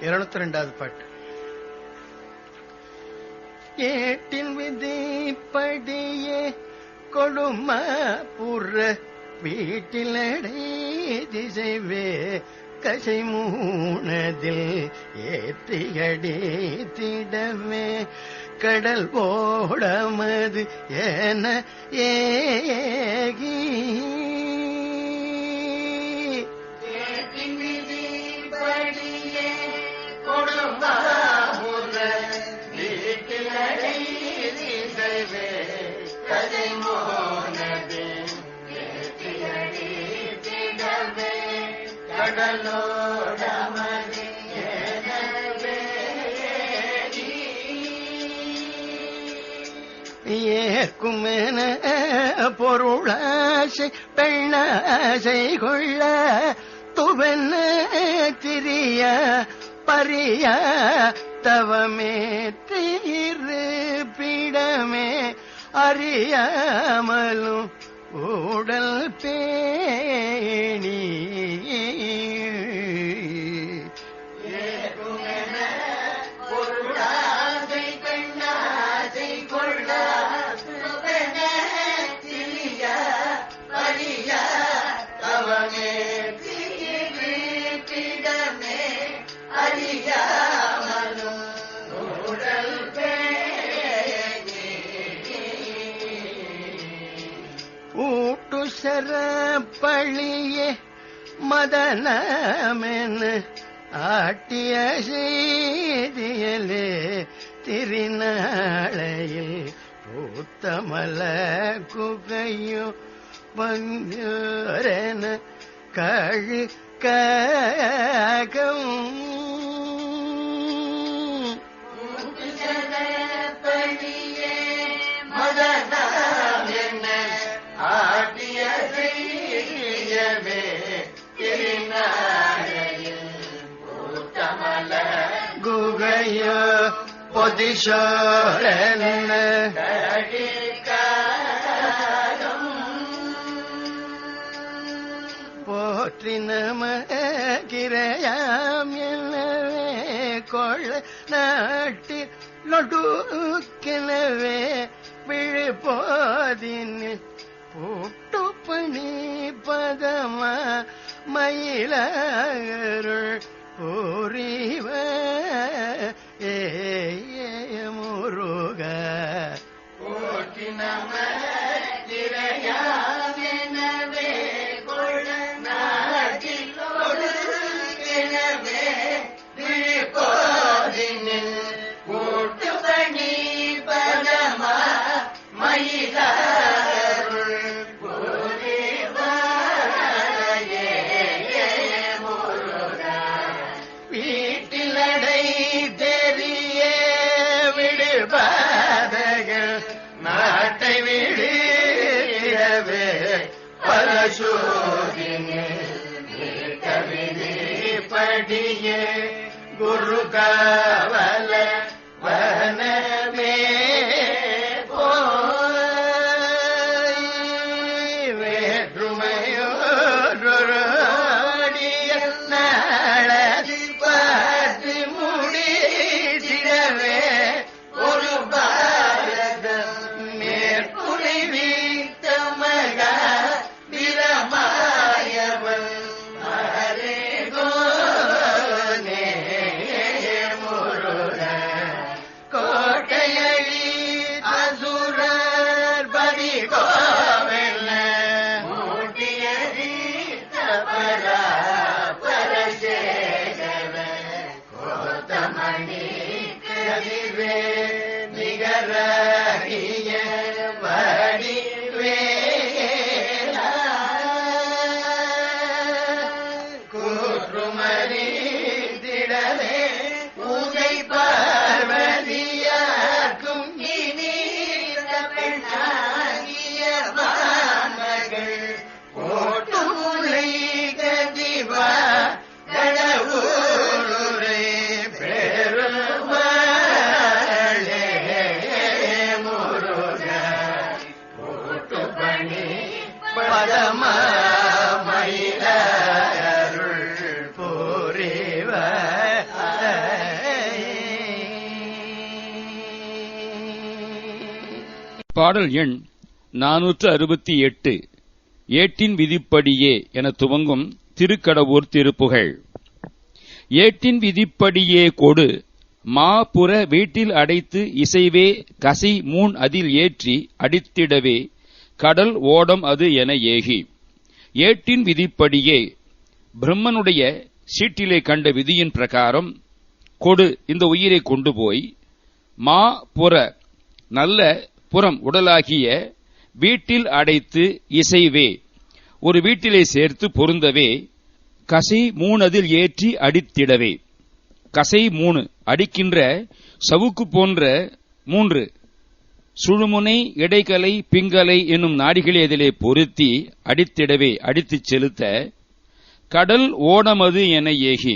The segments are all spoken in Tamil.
இருநூத்தி ரெண்டாவது பாட்டு. ஏட்டின் விதிப்படியே கொடும புற வீட்டிலடை திசைவே கசை மூனதில் ஏற்றியடி திடவே கடல் போடமது என ஏகி. ஏற்குமென பொருளாசை பெண்ணாசை கொள்ள துவன திரிய பரிய தவமே தீரு பிடமே அறியாமலும் உடல் பேணி ஊட்டு பழியே மதனமென ஆட்டிய செய்தியலே திருநாளையில் பூத்தமல குகையோ பங்குரன கழு ககம் குகைய போற்றி நம கிரையாம் எனவே கொள்ள நாட்டில் நடுக்கினவே விழுபோதின் பூட்டு பணி பதமா மயிலருள் பூரிவ பரசோதினே படியே குரு கவலை பாடல் எண் நானூற்று அறுபத்தி எட்டு. ஏட்டின் விதிப்படியே என துவங்கும் திருக்கடவுர் திருப்புகழ். ஏட்டின் விதிப்படியே கொடு. மாபுற வீட்டில் அடைத்து இசைவே கசை மூன் அதில் ஏற்றி அடித்திடவே. கடல் ஓடம் அது என ஏகி. ஏட்டின் விதிப்படியே பிரம்மனுடைய சீட்டிலே கண்ட விதியின் பிரகாரம் கொடு இந்த உயிரை கொண்டு போய் மா புற நல்ல புறம் உடலாகிய வீட்டில் அடைத்து இசைவே. ஒரு வீட்டிலே சேர்த்து பொருந்தவே கசை மூணதில் ஏற்றி அடித்திடவே. கசை மூணு அடிக்கின்ற சவுக்கு போன்ற மூன்று சுழுமுனை இடைக்கலை பிங்கலை என்னும் நாடிகளை அதிலே பொருத்தி அடித்திடவே அடித்துச் செலுத்த கடல் ஓடமது என ஏகி.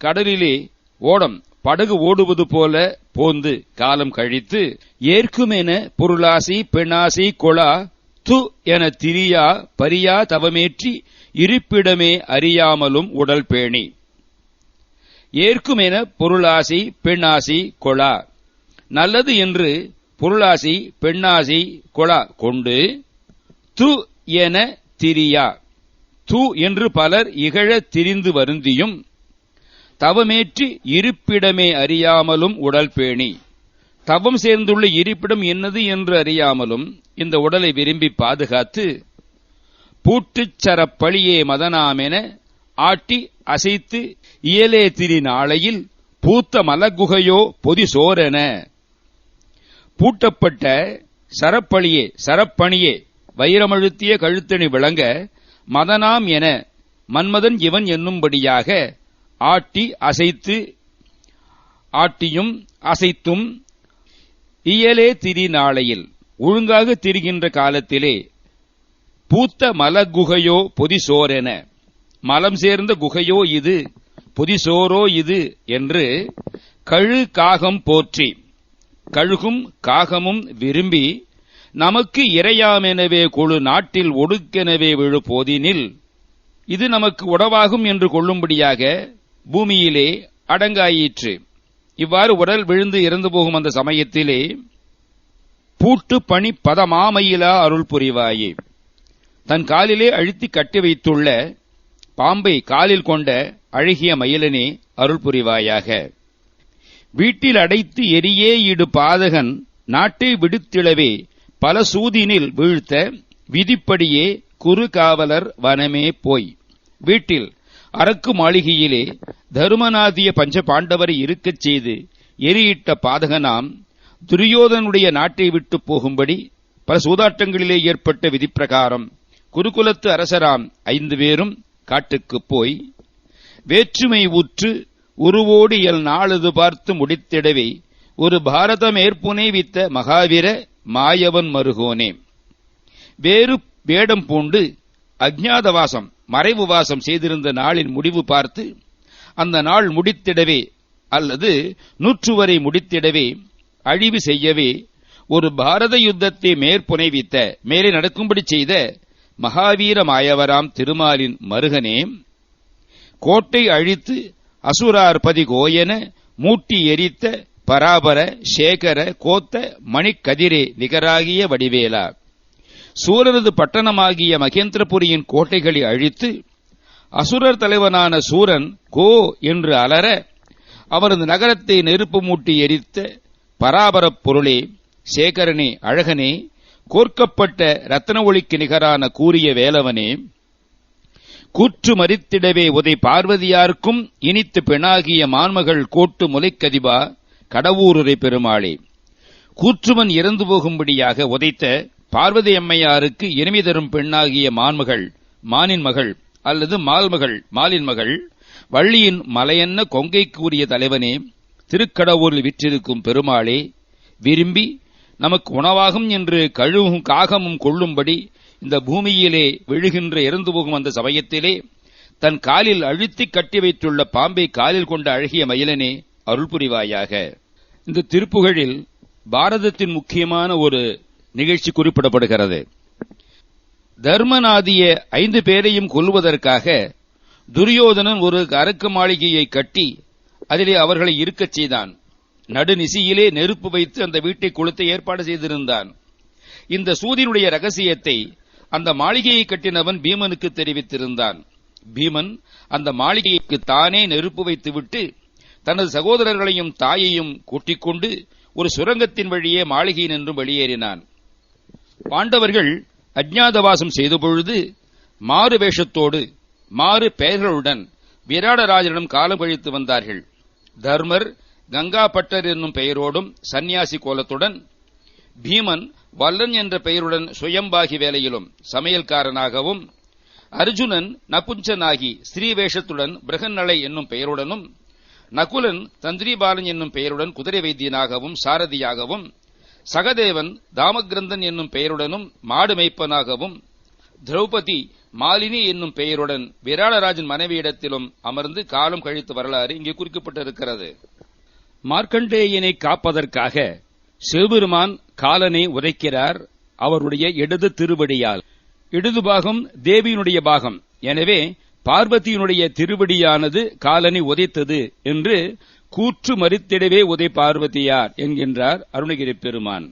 கடலிலே ஓடம் படகு ஓடுவது போல போந்து காலம் கழித்து ஏற்குமென பொருளாசி பெண்ணாசி கொளா து என திரியா பரியா தவமேற்றி இருப்பிடமே அறியாமலும் உடல் பேணி. ஏற்குமென பொருளாசி பெண்ணாசி கொளா. நல்லது என்று பொருளாசி பெண்ணாசி கொலா கொண்டு து என திரியா. து என்று பலர் இகழத் திரிந்து வருந்தியும் தவமேற்றி இருப்பிடமே அறியாமலும் உடல் பேணி. தவம் சேர்ந்துள்ள இருப்பிடம் என்னது என்று அறியாமலும் இந்த உடலை விரும்பி பாதுகாத்து பூட்டுச் சரப்பழியே மதனாமென ஆட்டி அசைத்து இயலே திரி நாளையில் பூத்த மலகுகையோ பொதி சோரென. பூட்டப்பட்ட சரப்பழியே சரப்பணியே வைரமழுத்திய கழுத்தணி விளங்க மதனாம் என மன்மதன் இவன் என்னும்படியாக ஆட்டி அசைத்து ஆட்டியும் அசைத்தும் இயலே திரி நாளையில். ஒழுங்காக திரிகின்ற காலத்திலே பூத்த மலகுகையோ பொதிசோரென மலம் சேர்ந்த குகையோ இது பொதிசோரோ இது என்று கழு காகம் போற்றி. கழுகும் காகமும் விரும்பி நமக்கு இறையாமெனவே கொழு நாட்டில் ஒடுக்கெனவே விழு போதினில். இது நமக்கு உடவாகும் என்று கொள்ளும்படியாக பூமியிலே அடங்காயிற்று. இவ்வாறு உடல் விழுந்து இறந்து போகும் அந்த சமயத்திலே பூட்டு பணி பதமாமையிலா அருள் புரிவாயே. தன் காலிலே அழுத்தி கட்டி வைத்துள்ள பாம்பை காலில் கொண்ட அழகிய மயிலனே அருள் புரிவாயாக. வீட்டில் அடைத்து எரியே இடு பாதகன் நாட்டை விடுத்திடவே பல சூதினில் வீழ்த்த விதிப்படியே குறு காவலர் வனமே போய். வீட்டில் அரக்கு மாளிகையிலே தருமநாதிய பஞ்ச பாண்டவரை இருக்கச் செய்து எரியிட்ட பாதகனாம் துரியோதனுடைய நாட்டை விட்டு போகும்படி பல சூதாட்டங்களிலே ஏற்பட்ட விதிப்பிரகாரம் குருகுலத்து அரசராம் ஐந்து பேரும் காட்டுக்குப் போய் வேற்றுமை உற்று உருவோடு எல் நாளது பார்த்து முடித்திடவே ஒரு பாரத மேற்புனை வித்த மகாவீர மாயவன் மருகோனே. வேறு வேடம் பூண்டு அஜ்ஞாதவாசம் மறைவு வாசம் செய்திருந்த நாளின் முடிவு பார்த்து அந்த நாள் முடித்திடவே அல்லது நூற்று வரை முடித்திடவே அழிவு செய்யவே ஒரு பாரத யுத்தத்தை மேற்புனைவித்த மேலே நடக்கும்படி செய்த மகாவீர மாயவராம் திருமாலின் மருகனே கோட்டை அழித்து அசுரார்பதி கோயன மூட்டி எரித்த பராபர சேகர கோத்த மணிக்கதிரே நிகராகிய வடிவேலா. சூரனது பட்டணமாகிய மகேந்திரபுரியின் கோட்டைகளை அழித்து அசுரர் தலைவனான சூரன் கோ என்று அலற அவரது நகரத்தை நெருப்பு மூட்டி எரித்த பராபரப் பொருளே சேகரனே அழகனே கோர்க்கப்பட்ட ரத்தன ஒளிக்கு நிகரான கூறிய வேலவனே கூற்று மறித்திடவே உதை பார்வதியாருக்கும் இனித்து பெணாகிய மான்மகள் கோட்டு முலைக்கதிபா கடவுருரை பெருமாளே. கூற்றுமன் இறந்து போகும்படியாக உதைத்த பார்வதி அம்மையாருக்கு இனிமை தரும் பெண்ணாகிய மான்மகள் மானின் மகள் அல்லது மால்மகள் மாலின் மகள் வள்ளியின் மலையென்ன கொங்கை கூறிய தலைவனே திருக்கடவுரில் விற்றிருக்கும் பெருமாளே விரும்பி நமக்கு உணவாகும் என்று கழுவும் காகமும் கொள்ளும்படி இந்த பூமியிலே விழுகின்ற இறந்து போகும் அந்த சமயத்திலே தன் காலில் அழுத்தி கட்டி வைத்துள்ள பாம்பை காலில் கொண்ட அழகிய மயிலனே அருள் புரிவாயாக இந்த திருப்புகழில் பாரதத்தின் முக்கியமான ஒரு நிகழ்ச்சி குறிப்பிடப்படுகிறது. தர்மநாதிய ஐந்து பேரையும் கொல்வதற்காக துரியோதனன் ஒரு அரக்கு மாளிகையை கட்டி அதிலே அவர்களை இருக்கச் செய்தான். நடுநிசியிலே நெருப்பு வைத்து அந்த வீட்டை கொளுத்த ஏற்பாடு செய்திருந்தான். இந்த சூதினுடைய ரகசியத்தை அந்த மாளிகையை கட்டினவன் பீமனுக்கு தெரிவித்திருந்தான். பீமன் அந்த மாளிகைக்கு தானே நெருப்பு வைத்துவிட்டு தனது சகோதரர்களையும் தாயையும் கூட்டிக் கொண்டு ஒரு சுரங்கத்தின் வழியே மாளிகை நின்றும் வெளியேறினான். பாண்டவர்கள் அஜ்ஞாதவாசம் செய்தபொழுது மாறு வேஷத்தோடு மாறு பெயர்களுடன் விராடராஜனிடம் காலம் கழித்து வந்தார்கள். தர்மர் கங்கா பட்டர் என்னும் பெயரோடும் சந்நியாசி கோலத்துடன் பீமன் வல்லன் என்ற பெயருடன் சுயம்பாகி வேலையிலும் சமையல்காரனாகவும் அர்ஜுனன் நபுஞ்சனாகி ஸ்ரீவேஷத்துடன் பிரகன்னலை என்னும் பெயருடனும் நகுலன் தந்திரிபாலன் என்னும் பெயருடன் குதிரை வைத்தியனாகவும் சாரதியாகவும் சகதேவன் தாமகிரந்தன் என்னும் பெயருடனும் மாடு மேய்ப்பனாகவும் திரௌபதி மாலினி என்னும் பெயருடன் விராளராஜன் மனைவியிடத்திலும் அமர்ந்து காலம் கழித்த வரலாறு இங்கே குறிக்கப்பட்டிருக்கிறது. மார்க்கண்டேயனை காப்பதற்காக சிவபெருமான் காலனை உதைக்கிறார் அவருடைய இடது திருவடியால். இடது பாகம் தேவியினுடைய பாகம். எனவே பார்வதியினுடைய திருவடியானது காலனை உதைத்தது என்று கூற்று மறித்திடவே உதை பார்வதியார் என்கின்றார் அருணகிரி பெருமான்.